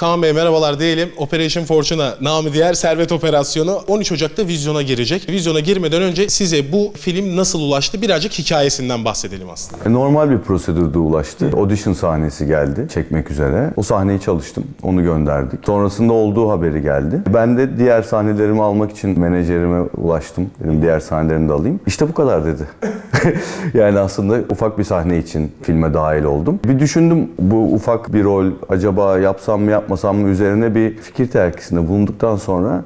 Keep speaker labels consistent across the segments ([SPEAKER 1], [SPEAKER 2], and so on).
[SPEAKER 1] Kaan Bey merhabalar diyelim. Operation Fortuna namı diğer Servet Operasyonu 13 Ocak'ta vizyona girecek. Vizyona girmeden önce size bu film nasıl ulaştı birazcık hikayesinden bahsedelim aslında.
[SPEAKER 2] E, Normal bir prosedürde ulaştı. Audition sahnesi geldi çekmek üzere. O sahneyi çalıştım. Onu gönderdik. Sonrasında olduğu haberi geldi. Ben de diğer sahnelerimi almak için menajerime ulaştım. Dedim diğer sahnelerimi de alayım. İşte bu kadar dedi. yani aslında ufak bir sahne için filme dahil oldum. Bir düşündüm bu ufak bir rol acaba yapsam mı yapmasam mı üzerine bir fikir terkisinde bulunduktan sonra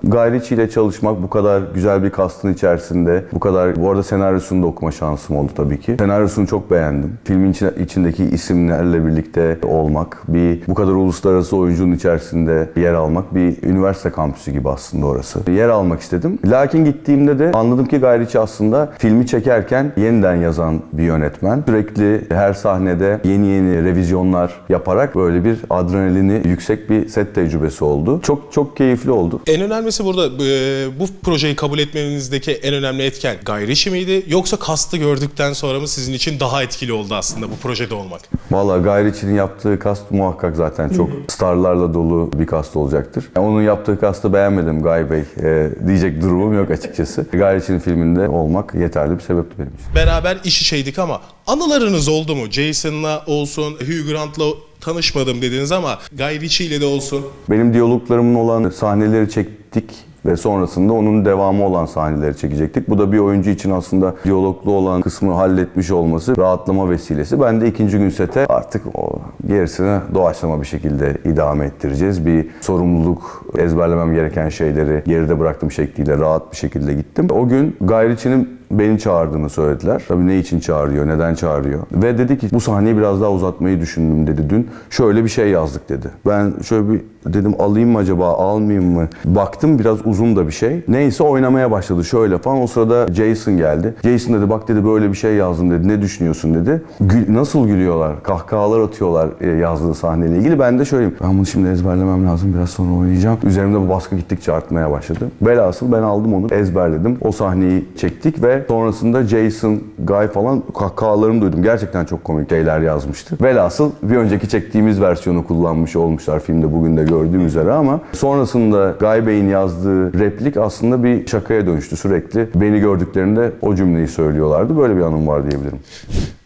[SPEAKER 2] ile çalışmak bu kadar güzel bir kastın içerisinde bu kadar bu arada senaryosunu da okuma şansım oldu tabii ki. Senaryosunu çok beğendim. Filmin içindeki isimlerle birlikte olmak, bir bu kadar uluslararası oyuncunun içerisinde yer almak bir üniversite kampüsü gibi aslında orası. Yer almak istedim. Lakin gittiğimde de anladım ki Guy Ritchie aslında filmi çekerken yeniden yazan bir yönetmen. Sürekli her sahnede yeni yeni revizyonlar yaparak böyle bir adrenalini yüksek bir set tecrübesi oldu. Çok çok keyifli oldu.
[SPEAKER 1] En önemlisi burada e, bu projeyi kabul etmenizdeki en önemli etken Ritchie miydi? Yoksa kastı gördükten sonra mı sizin için daha etkili oldu aslında bu projede olmak?
[SPEAKER 2] Valla Ritchie'nin yaptığı kast muhakkak zaten çok starlarla dolu bir kast olacaktır. Yani Onun yaptığı kastı beğenmedim Guy Bey e, diyecek durumum yok açıkçası. Ritchie'nin filminde olmak yeterli bir sebepti benim için.
[SPEAKER 1] Beraber iş içeydik ama anılarınız oldu mu? Jason'la olsun, Hugh Grant'la tanışmadım dediniz ama Guy ile de olsun.
[SPEAKER 2] Benim diyaloglarımın olan sahneleri çektik ve sonrasında onun devamı olan sahneleri çekecektik. Bu da bir oyuncu için aslında diyaloglu olan kısmı halletmiş olması rahatlama vesilesi. Ben de ikinci gün sete artık o gerisini doğaçlama bir şekilde idame ettireceğiz. Bir sorumluluk, ezberlemem gereken şeyleri geride bıraktım şekliyle rahat bir şekilde gittim. O gün Guy Ritchie'nin beni çağırdığını söylediler. Tabii ne için çağırıyor, neden çağırıyor. Ve dedi ki bu sahneyi biraz daha uzatmayı düşündüm dedi dün. Şöyle bir şey yazdık dedi. Ben şöyle bir dedim alayım mı acaba, almayayım mı? Baktım biraz uzun da bir şey. Neyse oynamaya başladı şöyle falan. O sırada Jason geldi. Jason dedi bak dedi böyle bir şey yazdım dedi. Ne düşünüyorsun dedi. Gül- nasıl gülüyorlar, kahkahalar atıyorlar e, yazdığı sahneyle ilgili. Ben de şöyleyim. Ben bunu şimdi ezberlemem lazım. Biraz sonra oynayacağım. Üzerimde bu baskı gittikçe artmaya başladı. Velhasıl ben aldım onu, ezberledim. O sahneyi çektik ve sonrasında Jason, Guy falan kahkahalarını duydum. Gerçekten çok komik şeyler yazmıştı. Velhasıl bir önceki çektiğimiz versiyonu kullanmış olmuşlar filmde bugün de gördüğüm üzere ama sonrasında Guy Bey'in yazdığı replik aslında bir şakaya dönüştü sürekli. Beni gördüklerinde o cümleyi söylüyorlardı. Böyle bir anım var diyebilirim.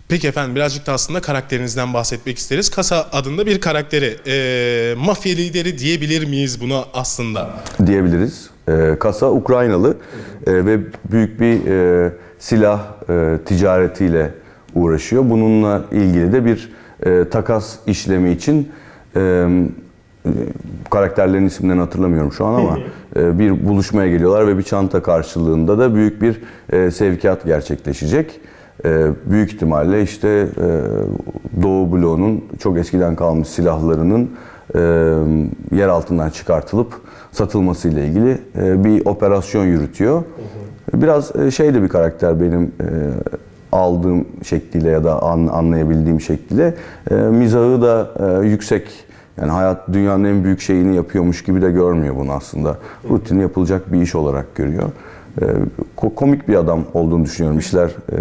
[SPEAKER 1] Peki efendim birazcık da aslında karakterinizden bahsetmek isteriz. Kasa adında bir karakteri, e, mafya lideri diyebilir miyiz buna aslında?
[SPEAKER 2] diyebiliriz. Ee, kasa Ukraynalı e, ve büyük bir e, silah e, ticaretiyle uğraşıyor. Bununla ilgili de bir e, takas işlemi için e, e, karakterlerin isimlerini hatırlamıyorum şu an ama e, bir buluşmaya geliyorlar ve bir çanta karşılığında da büyük bir e, sevkiyat gerçekleşecek. E, büyük ihtimalle işte e, Doğu bloğunun çok eskiden kalmış silahlarının e, yer altından çıkartılıp satılması ile ilgili e, bir operasyon yürütüyor. Biraz e, şey de bir karakter benim e, aldığım şekliyle ya da an- anlayabildiğim şekliyle E, mizahı da e, yüksek. Yani hayat dünyanın en büyük şeyini yapıyormuş gibi de görmüyor bunu aslında. Rutin yapılacak bir iş olarak görüyor. E, ko- komik bir adam olduğunu düşünüyorum. İşler e,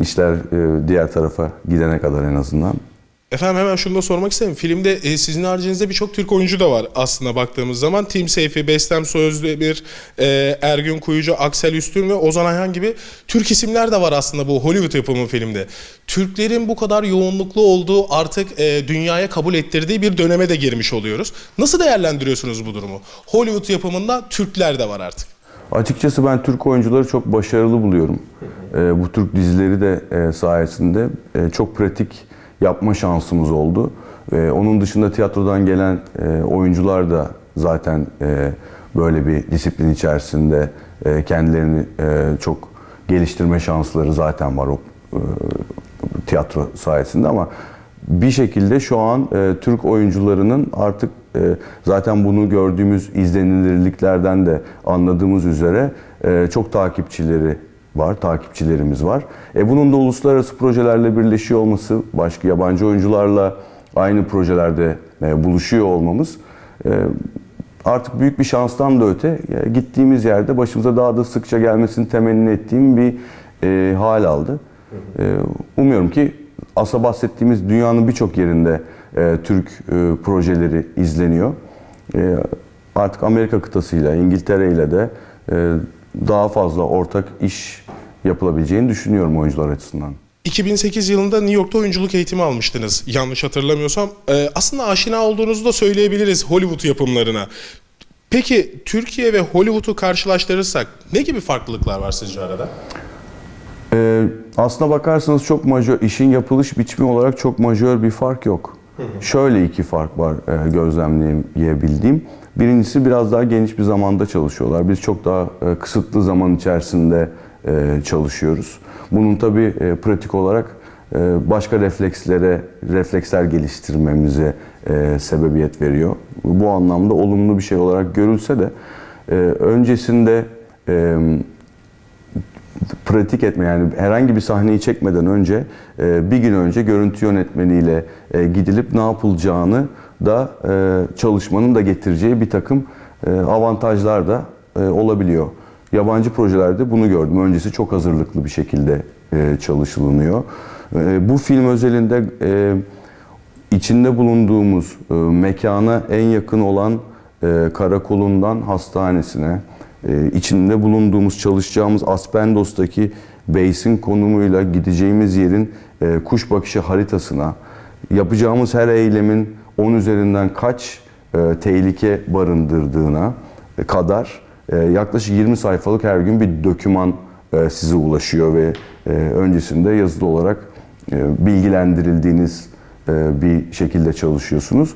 [SPEAKER 2] işler e, diğer tarafa gidene kadar en azından.
[SPEAKER 1] Efendim hemen şunu da sormak isterim. Filmde e, sizin haricinizde birçok Türk oyuncu da var aslında baktığımız zaman. Tim Seyfi, Bestem Sözdemir, e, Ergün Kuyucu, Aksel Üstün ve Ozan Ayhan gibi Türk isimler de var aslında bu Hollywood yapımı filmde. Türklerin bu kadar yoğunluklu olduğu artık e, dünyaya kabul ettirdiği bir döneme de girmiş oluyoruz. Nasıl değerlendiriyorsunuz bu durumu? Hollywood yapımında Türkler de var artık.
[SPEAKER 2] Açıkçası ben Türk oyuncuları çok başarılı buluyorum. Ee, bu Türk dizileri de e, sayesinde e, çok pratik yapma şansımız oldu. Ee, onun dışında tiyatrodan gelen e, oyuncular da zaten e, böyle bir disiplin içerisinde e, kendilerini e, çok geliştirme şansları zaten var o e, tiyatro sayesinde ama bir şekilde şu an e, Türk oyuncularının artık e, zaten bunu gördüğümüz izlenilirliklerden de anladığımız üzere e, çok takipçileri var, takipçilerimiz var. E, bunun da uluslararası projelerle birleşiyor olması, başka yabancı oyuncularla aynı projelerde e, buluşuyor olmamız e, artık büyük bir şanstan da öte e, gittiğimiz yerde başımıza daha da sıkça gelmesini temenni ettiğim bir e, hal aldı. E, umuyorum ki aslında bahsettiğimiz dünyanın birçok yerinde e, Türk e, projeleri izleniyor. E, artık Amerika kıtasıyla, İngiltere ile de e, daha fazla ortak iş yapılabileceğini düşünüyorum oyuncular açısından.
[SPEAKER 1] 2008 yılında New York'ta oyunculuk eğitimi almıştınız. Yanlış hatırlamıyorsam. Ee, aslında aşina olduğunuzu da söyleyebiliriz Hollywood yapımlarına. Peki Türkiye ve Hollywood'u karşılaştırırsak ne gibi farklılıklar var sizce arada?
[SPEAKER 2] Ee, aslına bakarsanız çok majör, işin yapılış biçimi olarak çok majör bir fark yok. Şöyle iki fark var e, gözlemleyebildiğim. Birincisi biraz daha geniş bir zamanda çalışıyorlar. Biz çok daha e, kısıtlı zaman içerisinde çalışıyoruz. Bunun tabii e, pratik olarak e, başka reflekslere, refleksler geliştirmemize e, sebebiyet veriyor. Bu anlamda olumlu bir şey olarak görülse de e, öncesinde e, pratik etme yani herhangi bir sahneyi çekmeden önce e, bir gün önce görüntü yönetmeniyle e, gidilip ne yapılacağını da e, çalışmanın da getireceği bir takım e, avantajlar da e, olabiliyor. Yabancı projelerde bunu gördüm. Öncesi çok hazırlıklı bir şekilde e, çalışılınıyor. E, bu film özelinde e, içinde bulunduğumuz e, mekana en yakın olan e, karakolundan hastanesine, e, içinde bulunduğumuz çalışacağımız Aspendos'taki base'in konumuyla gideceğimiz yerin e, kuş bakışı haritasına, yapacağımız her eylemin 10 üzerinden kaç e, tehlike barındırdığına kadar yaklaşık 20 sayfalık her gün bir doküman e, size ulaşıyor ve e, öncesinde yazılı olarak e, bilgilendirildiğiniz bir şekilde çalışıyorsunuz.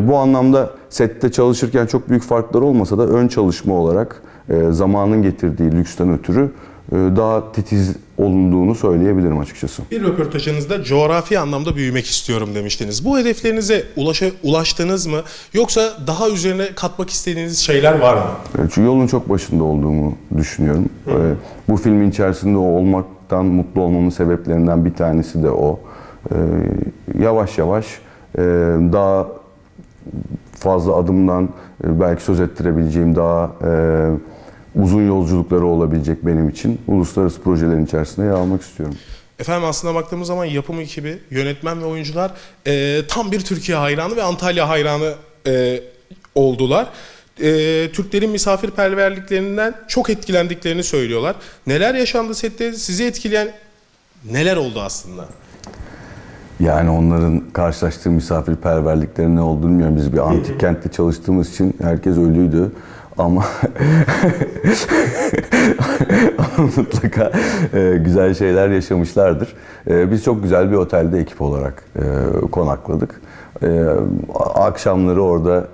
[SPEAKER 2] Bu anlamda sette çalışırken çok büyük farklar olmasa da ön çalışma olarak zamanın getirdiği lüksten ötürü daha titiz olunduğunu söyleyebilirim açıkçası.
[SPEAKER 1] Bir röportajınızda coğrafi anlamda büyümek istiyorum demiştiniz. Bu hedeflerinize ulaşa, ulaştınız mı? Yoksa daha üzerine katmak istediğiniz şeyler var mı?
[SPEAKER 2] Çünkü yolun çok başında olduğumu düşünüyorum. E, Bu filmin içerisinde olmaktan mutlu olmamın sebeplerinden bir tanesi de o. E, Yavaş yavaş e, daha fazla adımdan e, belki söz ettirebileceğim daha e, uzun yolculukları olabilecek benim için uluslararası projelerin içerisinde yer almak istiyorum.
[SPEAKER 1] Efendim aslında baktığımız zaman yapım ekibi, yönetmen ve oyuncular e, tam bir Türkiye hayranı ve Antalya hayranı e, oldular. E, Türklerin misafirperverliklerinden çok etkilendiklerini söylüyorlar. Neler yaşandı sette sizi etkileyen neler oldu aslında?
[SPEAKER 2] Yani onların karşılaştığı misafirperverliklerin ne olduğunu bilmiyorum. Biz bir antik kentte çalıştığımız için herkes ölüydü. Ama mutlaka e, güzel şeyler yaşamışlardır. E, biz çok güzel bir otelde ekip olarak e, konakladık. Akşamları orada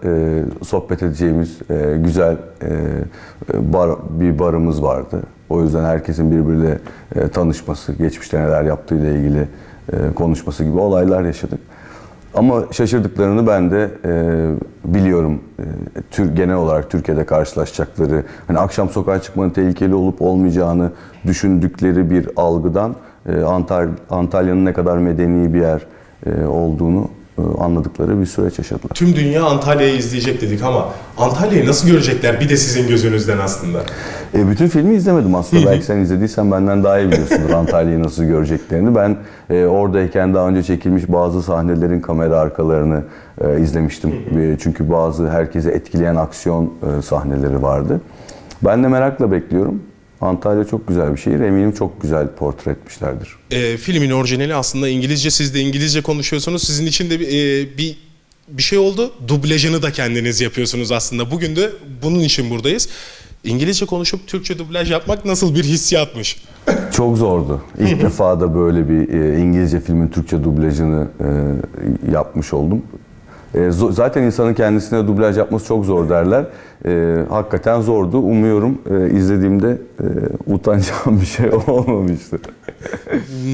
[SPEAKER 2] sohbet edeceğimiz güzel bar, bir barımız vardı. O yüzden herkesin birbiriyle tanışması, geçmişte neler yaptığıyla ilgili konuşması gibi olaylar yaşadık. Ama şaşırdıklarını ben de e, biliyorum. E, tür, genel olarak Türkiye'de karşılaşacakları, hani akşam sokağa çıkmanın tehlikeli olup olmayacağını düşündükleri bir algıdan e, Antal- Antalya'nın ne kadar medeni bir yer e, olduğunu anladıkları bir süreç yaşadılar.
[SPEAKER 1] Tüm dünya Antalya'yı izleyecek dedik ama Antalya'yı nasıl görecekler bir de sizin gözünüzden aslında?
[SPEAKER 2] E, bütün filmi izlemedim aslında. Belki sen izlediysen benden daha iyi biliyorsundur Antalya'yı nasıl göreceklerini. Ben e, oradayken daha önce çekilmiş bazı sahnelerin kamera arkalarını e, izlemiştim. E, çünkü bazı herkese etkileyen aksiyon e, sahneleri vardı. Ben de merakla bekliyorum. Antalya çok güzel bir şehir. Eminim çok güzel portre etmişlerdir.
[SPEAKER 1] E, filmin orijinali aslında İngilizce. Siz de İngilizce konuşuyorsunuz. Sizin için de bir, e, bir bir şey oldu. Dublajını da kendiniz yapıyorsunuz aslında. Bugün de bunun için buradayız. İngilizce konuşup Türkçe dublaj yapmak nasıl bir hissiyatmış?
[SPEAKER 2] Çok zordu. İlk defa da böyle bir e, İngilizce filmin Türkçe dublajını e, yapmış oldum. E, zaten insanın kendisine dublaj yapması çok zor derler. E, hakikaten zordu. Umuyorum e, izlediğimde e, utanacağım bir şey olmamıştır.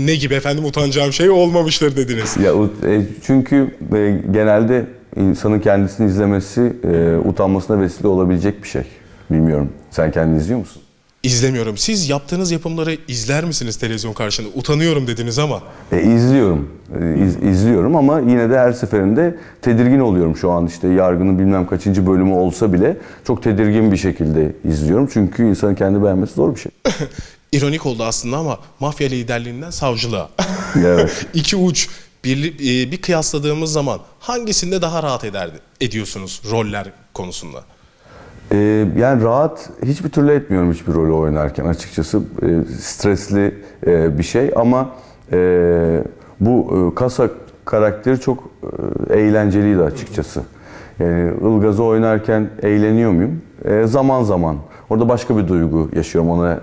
[SPEAKER 1] Ne gibi efendim utanacağım şey olmamıştır dediniz.
[SPEAKER 2] ya e, çünkü e, genelde insanın kendisini izlemesi e, utanmasına vesile olabilecek bir şey. Bilmiyorum. Sen kendini izliyor musun?
[SPEAKER 1] İzlemiyorum. Siz yaptığınız yapımları izler misiniz televizyon karşısında? Utanıyorum dediniz ama.
[SPEAKER 2] E, izliyorum. E, iz- izliyorum ama yine de her seferinde tedirgin oluyorum şu an işte yargının bilmem kaçıncı bölümü olsa bile çok tedirgin bir şekilde izliyorum. Çünkü insanın kendi beğenmesi zor bir şey.
[SPEAKER 1] ironik oldu aslında ama mafya liderliğinden savcılığa.
[SPEAKER 2] Evet.
[SPEAKER 1] İki uç. Bir, e, bir kıyasladığımız zaman hangisinde daha rahat eder, ediyorsunuz roller konusunda?
[SPEAKER 2] Ee, yani rahat hiçbir türlü etmiyorum hiçbir rolü oynarken açıkçası. Ee, stresli e, bir şey ama e, bu e, kasa karakteri çok e, eğlenceliydi açıkçası. Yani Ilgaz'ı oynarken eğleniyor muyum? E, zaman zaman. Orada başka bir duygu yaşıyorum ona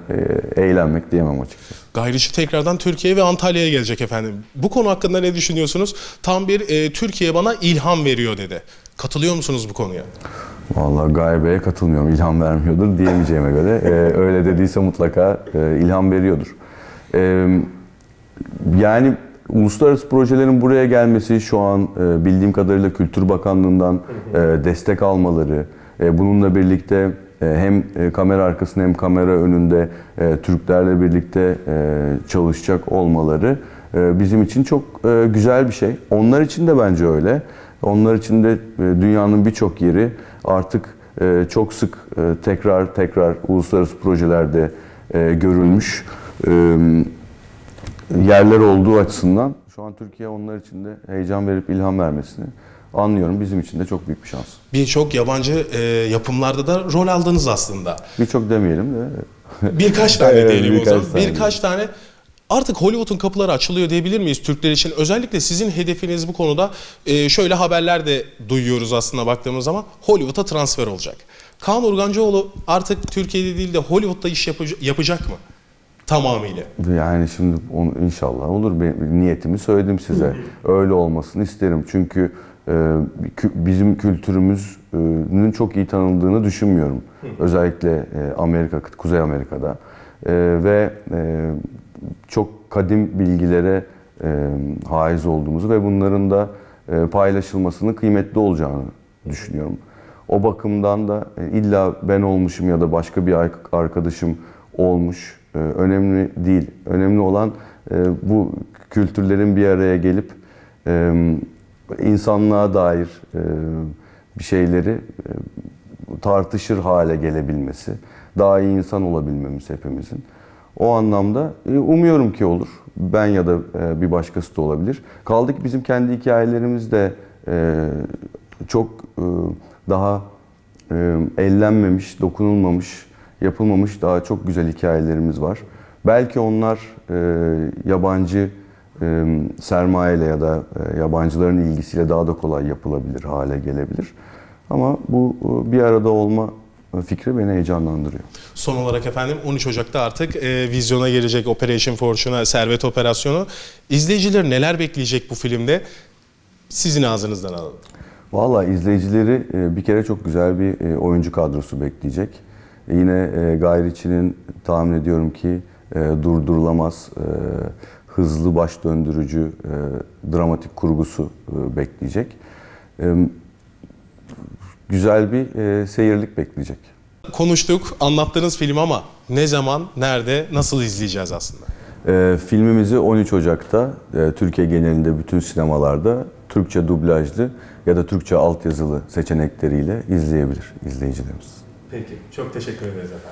[SPEAKER 2] e, eğlenmek diyemem açıkçası.
[SPEAKER 1] Gayriçi tekrardan Türkiye ve Antalya'ya gelecek efendim. Bu konu hakkında ne düşünüyorsunuz? Tam bir e, Türkiye bana ilham veriyor dedi. Katılıyor musunuz bu konuya?
[SPEAKER 2] Vallahi gaybeye katılmıyorum. İlham vermiyordur diyemeyeceğime göre. Ee, öyle dediyse mutlaka e, ilham veriyordur. Ee, yani uluslararası projelerin buraya gelmesi şu an e, bildiğim kadarıyla Kültür Bakanlığı'ndan e, destek almaları, e, bununla birlikte e, hem e, kamera arkasında hem kamera önünde e, Türklerle birlikte çalışacak olmaları bizim için çok güzel bir şey. Onlar için de bence öyle. Onlar için de dünyanın birçok yeri artık e, çok sık e, tekrar tekrar uluslararası projelerde e, görülmüş e, yerler olduğu açısından şu an Türkiye onlar için de heyecan verip ilham vermesini anlıyorum. Bizim için de çok büyük bir şans.
[SPEAKER 1] Birçok yabancı e, yapımlarda da rol aldınız aslında.
[SPEAKER 2] Birçok demeyelim de
[SPEAKER 1] Birkaç tane diyelim o
[SPEAKER 2] birkaç
[SPEAKER 1] zaman.
[SPEAKER 2] tane.
[SPEAKER 1] Birkaç tane. Artık Hollywood'un kapıları açılıyor diyebilir miyiz Türkler için? Özellikle sizin hedefiniz bu konuda e, şöyle haberler de duyuyoruz aslında baktığımız zaman Hollywood'a transfer olacak. Kaan Urgancıoğlu artık Türkiye'de değil de Hollywood'da iş yapacak mı? Tamamıyla.
[SPEAKER 2] Yani şimdi onu inşallah olur. Ben, niyetimi söyledim size. Öyle olmasını isterim. Çünkü e, bizim kültürümüzün çok iyi tanıldığını düşünmüyorum. Özellikle e, Amerika, Kuzey Amerika'da. E, ve e, çok kadim bilgilere e, haiz olduğumuzu ve bunların da e, paylaşılmasının kıymetli olacağını düşünüyorum. O bakımdan da e, illa ben olmuşum ya da başka bir ar- arkadaşım olmuş e, önemli değil. Önemli olan e, bu kültürlerin bir araya gelip e, insanlığa dair e, bir şeyleri e, tartışır hale gelebilmesi, daha iyi insan olabilmemiz hepimizin. O anlamda e, umuyorum ki olur. Ben ya da e, bir başkası da olabilir. Kaldı ki bizim kendi hikayelerimiz de e, çok daha ellenmemiş, dokunulmamış, yapılmamış daha çok güzel hikayelerimiz var. Belki onlar yabancı sermayeyle ya da yabancıların ilgisiyle daha da kolay yapılabilir hale gelebilir. Ama bu bir arada olma fikri beni heyecanlandırıyor.
[SPEAKER 1] Son olarak efendim 13 Ocak'ta artık e, vizyona gelecek Operation Fortuna Servet Operasyonu. İzleyiciler neler bekleyecek bu filmde? Sizin ağzınızdan alalım.
[SPEAKER 2] Valla izleyicileri e, bir kere çok güzel bir e, oyuncu kadrosu bekleyecek. E, Yine e, Gayriçi'nin tahmin ediyorum ki e, durdurulamaz, e, hızlı baş döndürücü, e, dramatik kurgusu e, bekleyecek. E, Güzel bir e, seyirlik bekleyecek.
[SPEAKER 1] Konuştuk, anlattığınız film ama ne zaman, nerede, nasıl izleyeceğiz aslında?
[SPEAKER 2] E, filmimizi 13 Ocak'ta e, Türkiye genelinde bütün sinemalarda Türkçe dublajlı ya da Türkçe altyazılı seçenekleriyle izleyebilir izleyicilerimiz.
[SPEAKER 1] Peki, çok teşekkür ederiz efendim.